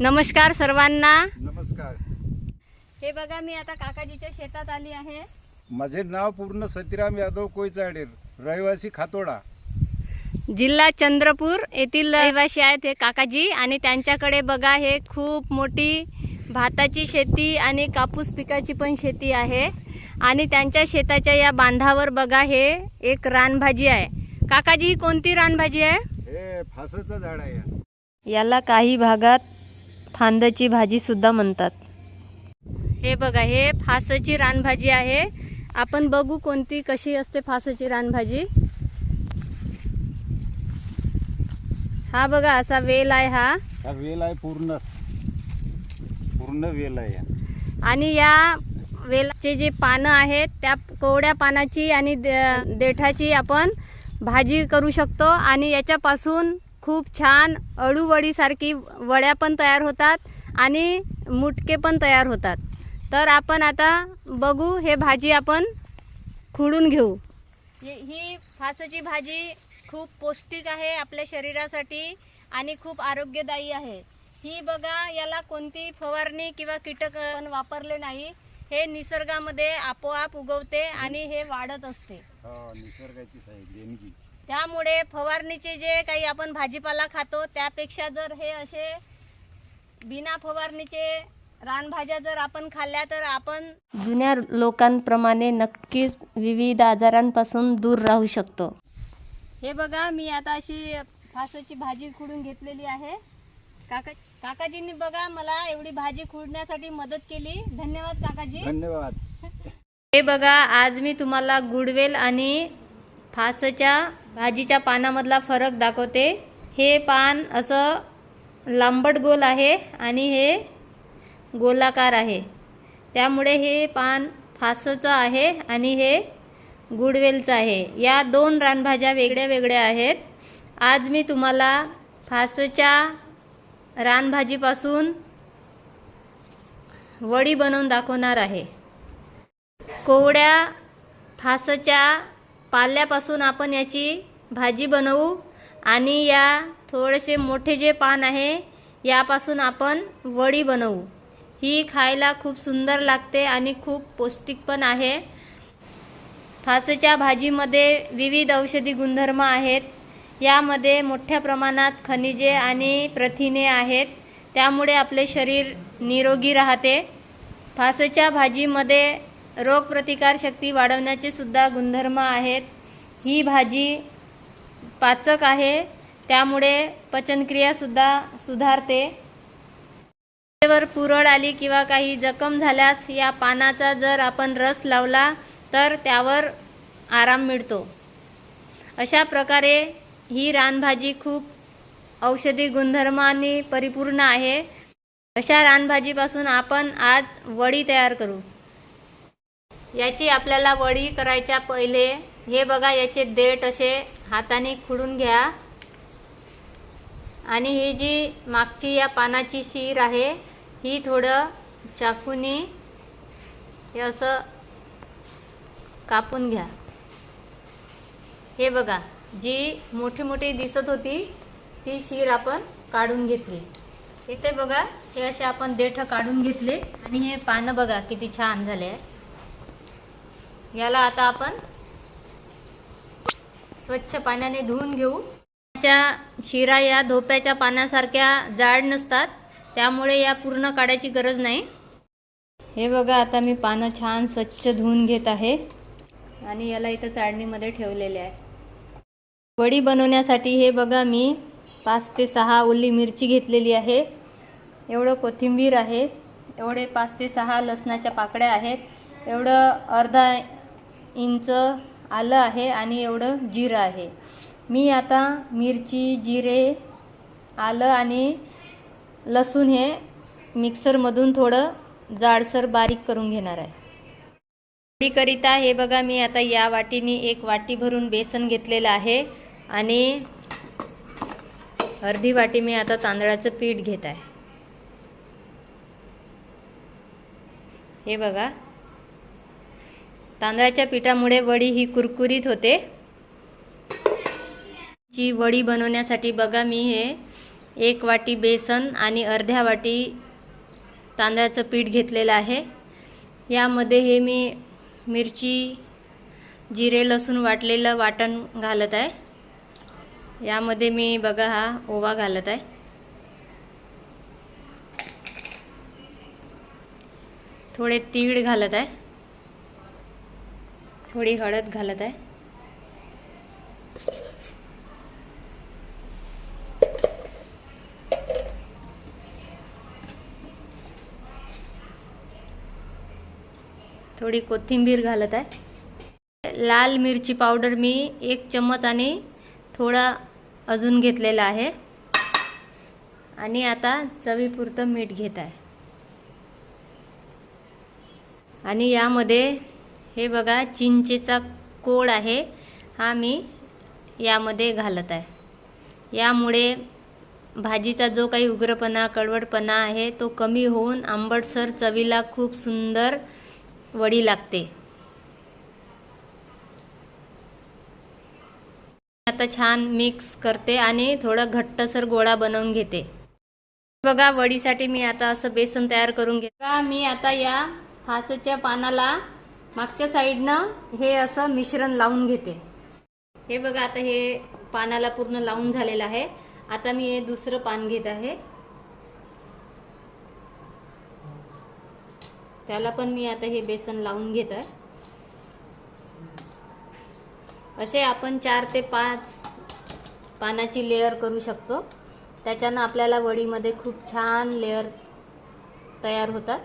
नमस्कार सर्वांना. नमस्कार. हे बघा मी आता काकाजीच्या शेतात आली आहे. माझे नाव पूर्ण सतीराम यादव कोयचाडेर रहिवासी खातोडा. जिल्हा चंद्रपूर येथील रहिवासी आहेत हे काकाजी आणि त्यांच्याकडे बघा हे खूप मोठी भाताची शेती आणि कापूस पिकाची पण शेती आहे. आणि त्यांच्या शेताच्या या बांधावर बघा हे एक रानभाजी आहे. काकाजी ही कोणती रानभाजी आहे? हे फासाचं झाड आहे. याला काही भागात फांदची भाजी सुद्धा म्हणतात. हे बघा हे फासाची रानभाजी आहे. आपण बघू कोणती कशी असते फासाची रानभाजी. हा बघा असा वेल आहे हा. हा वेल आहे पूर्णच. पूर्ण वेल आहे आणि या वेलाचे जे पानं आहेत त्या कोवड्या पानाची आणि दे- देठाची आपण भाजी करू शकतो. आणि याच्यापासून खूप छान अळूवडीसारखी वड्या पण तयार होतात आणि मुटके पण तयार होतात. तर आपण आता बघू हे भाजी आपण खुडून घेऊ. ही- फासाची भाजी खूप पौष्टिक आहे आपल्या शरीरासाठी आणि खूप आरोग्यदायी आहे. ही बघा याला कोणती फवारणी किंवा कीटक पण वापरले नाही हे निसर्गामध्ये आपोआप उगवते आणि हे वाढत असते. हो देणगी. त्यामुळे फवारणीचे जे काही आपण भाजीपाला खातो त्यापेक्षा जर हे असे बिना फवारणीचे रानभाज्या जर आपण खाल्ल्या तर आपण जुन्या लोकांप्रमाणे नक्कीच विविध आजारांपासून दूर राहू शकतो. हे बघा मी आता अशी फासाची भाजी खुडून घेतलेली आहे. काका काकाजींनी बघा मला एवढी भाजी खुडण्यासाठी मदत केली. धन्यवाद काकाजी. धन्यवाद. हे बघा आज मी तुम्हाला गुडवेल आणि फासच्या भाजीच्या पानामधला फरक दाखवते. हे पान असं लांबट गोल आहे आणि हे गोलाकार आहे. त्यामुळे हे पान फासचं आहे आणि हे गुडवेलचं आहे. या दोन रानभाज्या वेगळ्या वेगळ्या आहेत. आज मी तुम्हाला फासच्या रानभाजीपासून वडी बनवून दाखवणार आहे. कोवड्या फासच्या पाल्यापासून आपण याची भाजी बनवू आणि या थोडेसे मोठे जे पान आहे यापासून आपण वडी बनवू. ही खायला खूप सुंदर लागते आणि खूप पौष्टिक पण आहे. फासेच्या भाजीमध्ये विविध औषधी गुणधर्म आहेत. यामध्ये मोठ्या प्रमाणात खनिजे आणि प्रथिने आहेत. त्यामुळे आपले शरीर निरोगी राहते. फासेच्या भाजीमध्ये रोगप्रतिकारशक्ती वाढवण्याचे सुद्धा गुणधर्म आहेत. ही भाजी पाचक आहे. त्यामुळे पचनक्रियासुद्धा सुधारते. वर पुरळ आली किंवा काही जखम झाल्यास या पानाचा जर आपण रस लावला तर त्यावर आराम मिळतो. अशा प्रकारे ही रानभाजी खूप औषधी गुणधर्मांनी परिपूर्ण आहे. अशा रानभाजीपासून आपण आज वडी तयार करू. याची आपल्याला वडी करायच्या पहिले हे बघा याचे देठ असे हाताने खुडून घ्या. आणि ही जी मागची या पानाची शीर आहे ही थोडं चाकूनी हे असं कापून घ्या. हे बघा जी मोठी मोठी दिसत होती ती शीर आपण काढून घेतली. इथे बघा हे असे आपण देठ काढून घेतले. आणि हे पानं बघा किती छान झाले. आहे याला आता आपण स्वच्छ पाण्याने धुवून घेऊ. च्या शिरा या धोप्याच्या पानासारख्या जाड नसतात त्यामुळे या पूर्ण काढायची गरज नाही. हे बघा आता मी पानं छान स्वच्छ धुवून घेत आहे आणि याला इथं चाळणीमध्ये ठेवलेले आहे. वडी बनवण्यासाठी हे बघा मी पाच ते सहा ओली मिरची घेतलेली आहे. एवढं कोथिंबीर आहे एवढे पाच ते सहा लसणाच्या पाकळ्या आहेत एवढं अर्धा इंच आलं आहे आणि एवढं जिरं आहे. मी आता मिरची जिरे आलं आणि लसूण हे मिक्सरमधून थोडं जाडसर बारीक करून घेणार आहे. वडीकरिता हे बघा मी आता या वाटीने एक वाटी भरून बेसन घेतलेलं आहे आणि अर्धी वाटी मी आता तांदळाचं पीठ घेत आहे. हे बघा तांदळाच्या पिठामुळे वडी ही कुरकुरीत होते. ची वडी बनवण्यासाठी बघा मी हे एक वाटी बेसन आणि अर्ध्या वाटी तांदळाचं पीठ घेतलेलं आहे. यामध्ये हे मी मिरची जिरे लसूण वाटलेलं वाटण घालत आहे. यामध्ये मी बघा हा ओवा घालत आहे. थोडे तीळ घालत आहे. थोडी हळद घालत आहे. थोडी कोथिंबीर घालत आहे. लाल मिरची पावडर मी एक चम्मच आणि थोडा अजून घेतलेला आहे. आणि आता चवीपुरतं मीठ घेत आहे. आणि यामध्ये हे बघा चिंचेचा कोळ आहे. हा मी यामध्ये घालत आहे. यामुळे भाजीचा जो काही उग्रपणा कडवटपणा आहे तो कमी होऊन आंबटसर चवीला खूप सुंदर वडी लागते. आता छान मिक्स करते आणि थोडं घट्टसर गोळा बनवून घेते. बघा वडीसाठी मी आता असं बेसन तयार करून घेते. मी आता या फासच्या पानाला मागच्या साईडनं हे असं मिश्रण लावून घेते. हे बघा आता हे पानाला पूर्ण लावून झालेलं आहे. आता मी हे दुसरं पान घेत आहे. त्याला पण मी आता हे बेसन लावून घेत आहे. असे आपण चार ते पाच पानाची लेअर करू शकतो. त्याच्यानं आपल्याला वडीमध्ये खूप छान लेअर तयार होतात.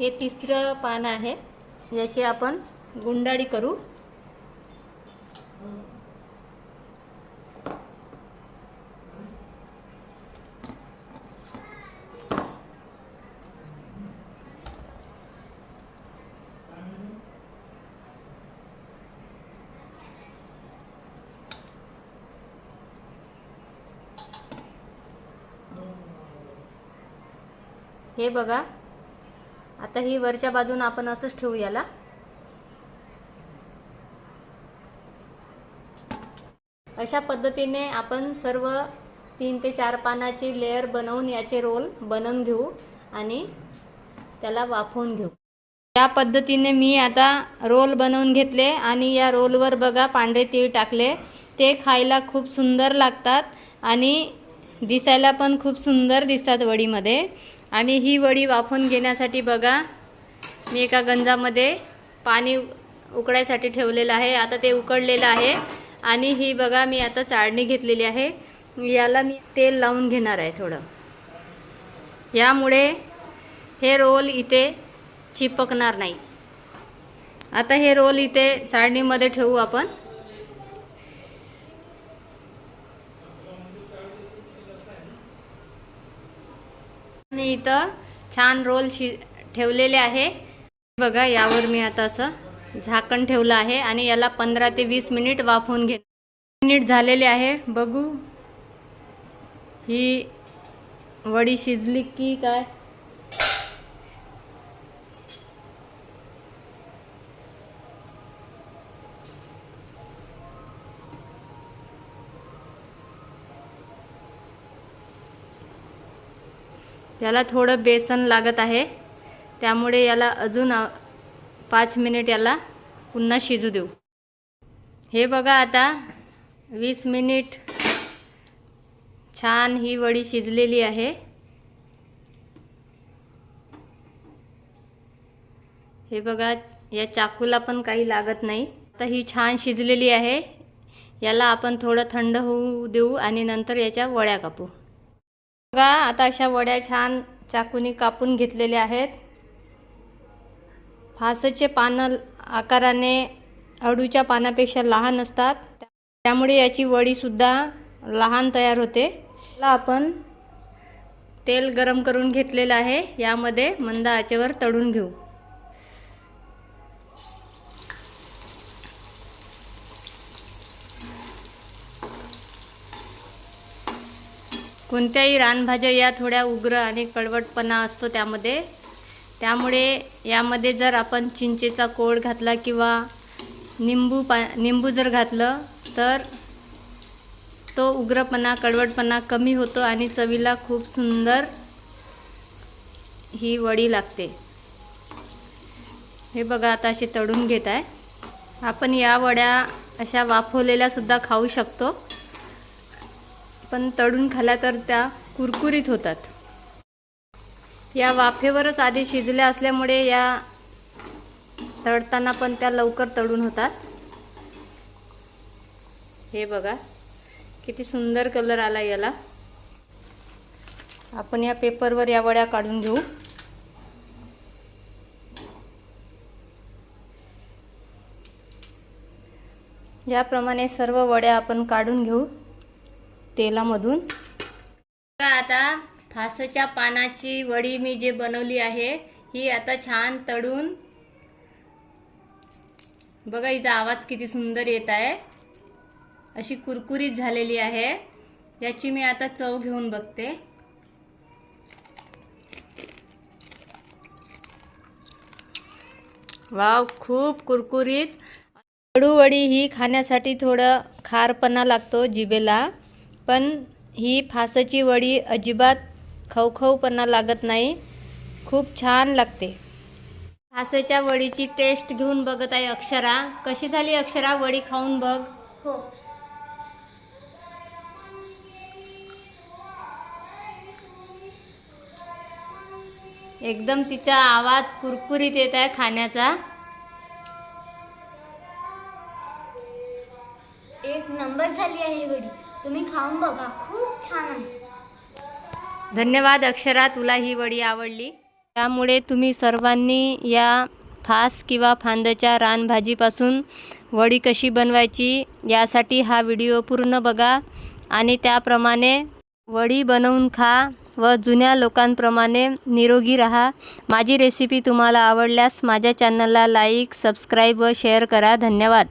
हे तिसरं पान आहे. याची आपण गुंडाळी करू. हे बघा. आता ही वरच्या बाजून आपण असंच ठेवू याला. अशा पद्धतीने आपण सर्व तीन ते चार पानाची लेअर बनवून याचे रोल बनवून घेऊ आणि त्याला वाफवून घेऊ. या पद्धतीने मी आता रोल बनवून घेतले आणि या रोलवर बघा पांढरे तीळ टाकले. ते खायला खूप सुंदर लागतात आणि दिसायला पण खूप सुंदर दिसतात वडीमध्ये. आणि ही वडी वाफून घेण्यासाठी बघा मी एका गंजामध्ये पाणी उकळायसाठी ठेवलेलं आहे. आता ते उकळलेलं आहे आणि ही बघा मी आता चाळणी घेतलेली आहे. याला मी तेल लावून घेणार आहे थोडं. यामुळे हे रोल इथे चिपकणार नाही. आता हे रोल इथे चाळणीमध्ये ठेवू आपण. मी इथं छान रोल शि ठेवलेले आहे. बघा यावर मी आता असं झाकण ठेवलं आहे आणि याला पंधरा ते वीस मिनिट वाफवून घे मिनिट झालेले आहे. बघू. ही वडी शिजली की काय? याला थोडं बेसन लागत आहे. त्यामुळे याला अजून पाच मिनिट याला पुन्हा शिजू देऊ. हे बघा आता वीस मिनिट छान ही वडी शिजलेली आहे. हे बघा या चाकूला पण काही लागत नाही. आता ही छान शिजलेली आहे. याला आपण थोडं थंड होऊ देऊ आणि नंतर याच्या वड्या कापू. बघा आता अशा वड्या छान चाकूनी कापून घेतलेल्या आहेत. फासचे पानं आकाराने अडूच्या पानापेक्षा लहान असतात. त्यामुळे याची वडीसुद्धा लहान तयार होते. आपण तेल गरम करून घेतलेलं आहे. यामध्ये मंद आचेवर तळून घेऊ. कोणत्याही रानभाज्या या थोड्या उग्र आणि कडवटपणा असतो त्यामध्ये. त्यामुळे यामध्ये जर आपण चिंचेचा कोळ घातला किंवा निंबू पा निंबू जर घातलं तर तो उग्रपणा कडवटपणा कमी होतो आणि चवीला खूप सुंदर ही वडी लागते. हे बघा आता अशी तळून घेत आहे. आपण या वड्या अशा वाफवलेल्यासुद्धा खाऊ शकतो. पण तळून खाल्या तर त्या कुरकुरीत होतात. या वाफेवरच आधी शिजल्या असल्यामुळे या तळताना पण त्या लवकर तळून होतात. हे बघा किती सुंदर कलर आला याला. आपण या पेपरवर या वड्या काढून घेऊ. याप्रमाणे सर्व वड्या आपण काढून घेऊ. तेलामधून. बघा आता फासच्या पानाची वडी मी जे बनवली आहे ही आता छान तळून. बघा हिचा आवाज किती सुंदर येत आहे. अशी कुरकुरीत झालेली आहे. याची मी आता चव घेऊन बघते. वाव खूप कुरकुरीत. अळूवडी ही खाण्यासाठी थोडं खारपणा लागतो जिभेला पण ही फासाची वडी अजिबात खवखवपणा लागत नाही. खूप छान लागते. फासाच्या वडीची टेस्ट घेऊन बघत आहे अक्षरा. कशी झाली अक्षरा? वडी खाऊन बघ. हो. एकदम तिचा आवाज कुरकुरीत येत आहे खाण्याचा. धन्यवाद अक्षरा तुला ही वडी आवडली. त्यामुळे तुम्ही सर्वांनी या फास किंवा फांदच्या रानभाजीपासून वडी कशी बनवायची यासाठी हा व्हिडिओ पूर्ण बघा आणि त्याप्रमाणे वडी बनवून खा व जुन्या लोकांप्रमाणे निरोगी राहा. माझी रेसिपी तुम्हाला आवडल्यास माझ्या चॅनलला लाईक सबस्क्राईब व शेअर करा. धन्यवाद.